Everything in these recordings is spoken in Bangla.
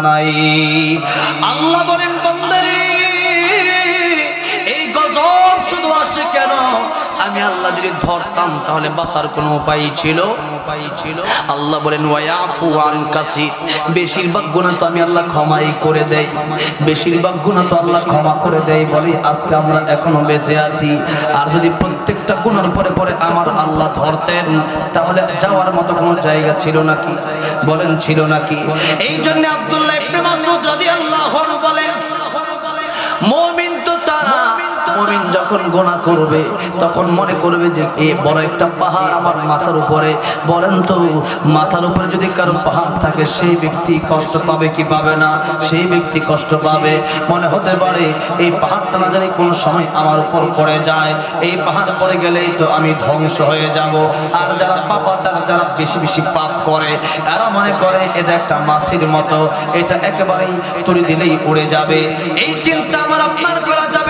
নাই। আল্লাহ বলেন বন্দরে এই গজব আসে কেন? আমি আল্লাহ যদি ধরতাম তাহলে বাঁচার কোনো উপায় ছিল? উপায় ছিল আল্লাহ বলেন ওয়াফু আন কাসির। বেশিরভাগ গুনাহ তো আমি আল্লাহ ক্ষমাই করে দেই। বেশিরভাগ গুণা তো আল্লাহ ক্ষমা করে দেয় বলি আজকে আমরা এখনও বেঁচে আছি। আর যদি প্রত্যেকটা গুণার পরে পরে আমার আল্লাহ ধরতেন তাহলে যাওয়ার মতো কোনো জায়গা ছিল নাকি? বলেন ছিল নাকি? এই জন্য আব্দুল্লাহ ইবনে মাসউদ রাদিয়াল্লাহু যখন গোনা করবে, তখন মনে করবে যে, এ বড় একটা পাহাড় আমার মাথার উপরে। বলেন তো, মাথার উপরে যদি কারও পাহাড় থাকে, সেই ব্যক্তি কষ্ট পাবে কি পাবে না? সেই ব্যক্তি কষ্ট পাবে। মনে হতে পারে, এই পাহাড়টা না জানি কোন সময় আমার উপর পড়ে যায়। এই পাহাড় পড়ে গেলেই তো আমি ধ্বংস হয়ে যাব। আর যারা পাপাচার যারা বেশি বেশি পাপ করে এরা মনে করে, এটা একটা মাসির মতো। এটা একেবারেই তুলে দিলেই উড়ে যাবে। এই চিন্তা আমার আপনার করা যাবে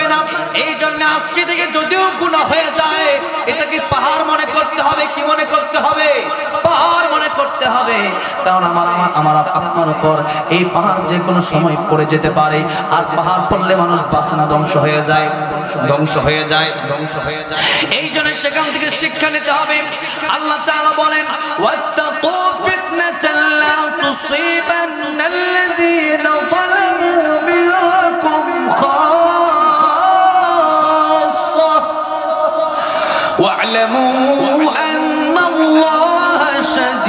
আজকে থেকে যদিও গুণা হয়ে যায়, এটাকে পাহাড় মনে করতে হবে, কি মনে করতে হবে? পাহাড় মনে করতে হবে। কারণ আমার আমার আপনার উপর এই পাহাড় যে কোনো সময় পড়ে যেতে পারে, আর পাহাড় পড়লে মানুষ বাঁচে না, ধ্বংস হয়ে যায়, ধ্বংস হয়ে যায়, ধ্বংস হয়ে যায়। এই জন্য সেখান থেকে শিক্ষা নিতে হবে। আল্লাহ তাআলা বলেন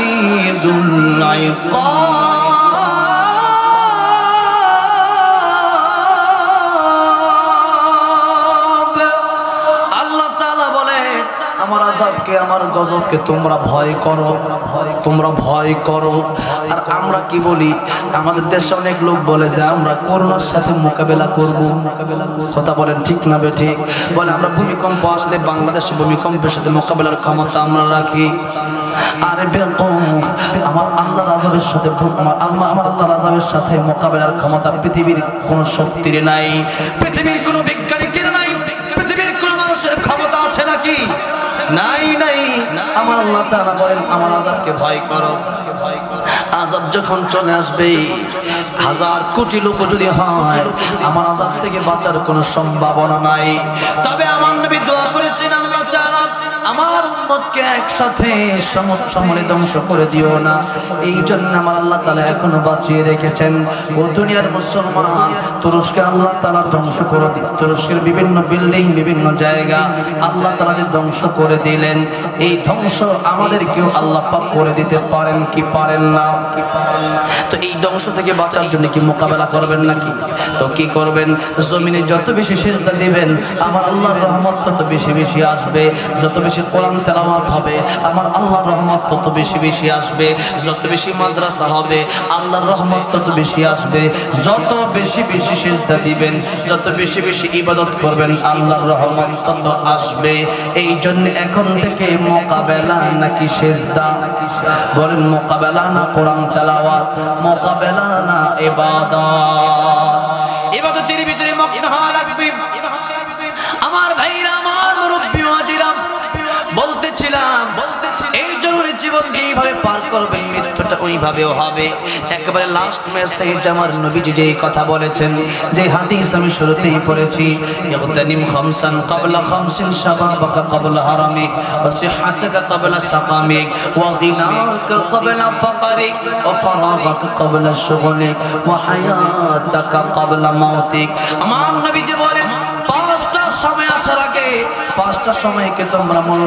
আজিজুল আইকাব আযাবকে আমার গজবকে তোমরা ভয় করো, তোমরা ভয় করো। আর আমরা কি বলি? আমাদের দেশে অনেক লোক বলে যে, আমরা করোনার সাথে মোকাবেলা করব। কথা বলেন ঠিক না বে ঠিক বলে, আমরা ভূমিকম্প আসলে বাংলাদেশে ভূমিকম্পের সাথে মোকাবেলার ক্ষমতা আমরা রাখি। আরে আমার আল্লাহ রাজাবের সাথে আমার আল্লাহ আমার আল্লাহ রাজাবের সাথে মোকাবেলার ক্ষমতা পৃথিবীর কোনো শক্তির নাই। পৃথিবীর কোনো বিজ্ঞানিকের নাই। পৃথিবীর কোনো মানুষের ক্ষমতা আছে নাকি? নাই নাই। আমার আল্লাহ তাআলা বলেন, আমার আযাবকে ভয় করো। আজাব যখন চলে আসবে, হাজার কোটি লোক যদি হয়, আমার আজাব থেকে বাঁচার কোনো সম্ভাবনা নাই। তবে আমার নবী দোয়া করেছেন, আল্লাহ আমার উম্মতকে একসাথে সমস্ত সমলে ধ্বংস করে দিও না। এই জন্য আমার আল্লাহ তাআলা এখনও বাঁচিয়ে রেখেছেন। ও দুনিয়ার মুসলমান, তুরস্কে আল্লাহ তাআলা ধ্বংস করে দি, তুরস্কের বিভিন্ন বিল্ডিং, বিভিন্ন জায়গা আল্লাহ তাআলা যে ধ্বংস করে দিলেন, এই ধ্বংস আমাদেরকেও আল্লাহ পাক করে দিতে পারেন কি পারেন না কি পারেন না? তো এই ধ্বংস থেকে বাঁচার জন্য কি মোকাবেলা করবেন নাকি? তো কি করবেন? জমিনে যত বেশি সেজদা দিবেন, আমার আল্লাহর রহমত তত বেশি বেশি আসবে। যত বেশি কোরআন তেলাওয়াত হবে, আমার আল্লাহর রহমত তত বেশি বেশি আসবে, যত বেশি মাদ্রাসা হবে, আল্লাহর রহমত তত বেশি আসবে, যত বেশি বেশি সেজদা দিবেন, যত বেশি বেশি ইবাদত করবেন, আল্লাহর রহমত তত আসবে। এই জন্য এখন থেকে মোকাবেলা নাকি সেজদা? বলেন মোকাবেলা না কোরআন তেলাওয়াত, মোকাবেলা না ইবাদত। যেইভাবে পার করবেন মৃত্যুটা ওইভাবেও হবে। একেবারে লাস্ট মেসেজ আমার নবীজি যেই কথা বলেছেন যে হাদিস আমি শুরুতেই পড়েছি, ইগতানিম খামসান ক্বাবলা খামসিন শাবাবাকা ক্বাবলা হারামিক, ওয়া সিহহাতাকা ক্বাবলা সাকামিক, ওয়া গিনাকা ক্বাবলা ফাকরিক, ওয়া ফারাগাকা ক্বাবলা শুগলিক, ওয়া হায়াতাকা ক্বাবলা মাউতিক। আমার নবীজি বলেন, পাঁচটা সময় আসার আগে, পাঁচটা সময়কে তোমরা মনে